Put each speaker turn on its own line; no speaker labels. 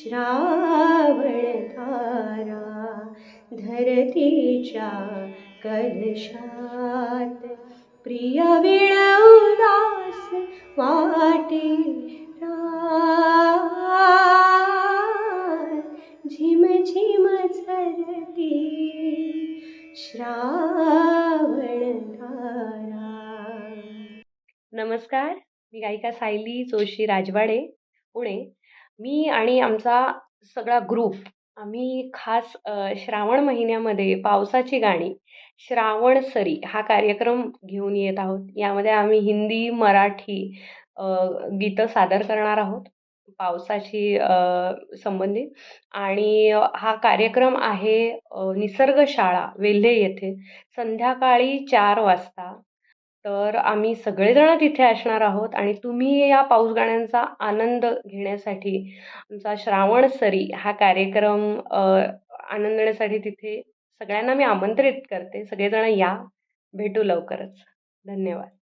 श्रावण धारा धरतीच्या कलशात. प्रिय विण वाटे झिम झिम झरती श्रावण धारा. नमस्कार मी गायिका सायली जोशी राजवाडे पुणे. मी आणि आमचा सगळा ग्रुप आम्ही खास श्रावण महिन्यामध्ये पावसाची गाणी श्रावण सरी हा कार्यक्रम घेऊन येत आहोत. यामध्ये आम्ही हिंदी मराठी गीतं सादर करणार आहोत पावसाशी संबंधित. आणि हा कार्यक्रम आहे निसर्गशाळा वेल्हे येथे. संध्याकाळी चार वाजता तर आम्ही सगळेजण तिथे असणार आहोत आणि तुम्ही या पाऊस गाण्यांचा आनंद घेण्यासाठी आमचा श्रावण सरी हा कार्यक्रम आनंदण्यासाठी आनंद तिथे सगळ्यांना मी आमंत्रित करते. सगळेजण या. भेटू लवकरच. धन्यवाद.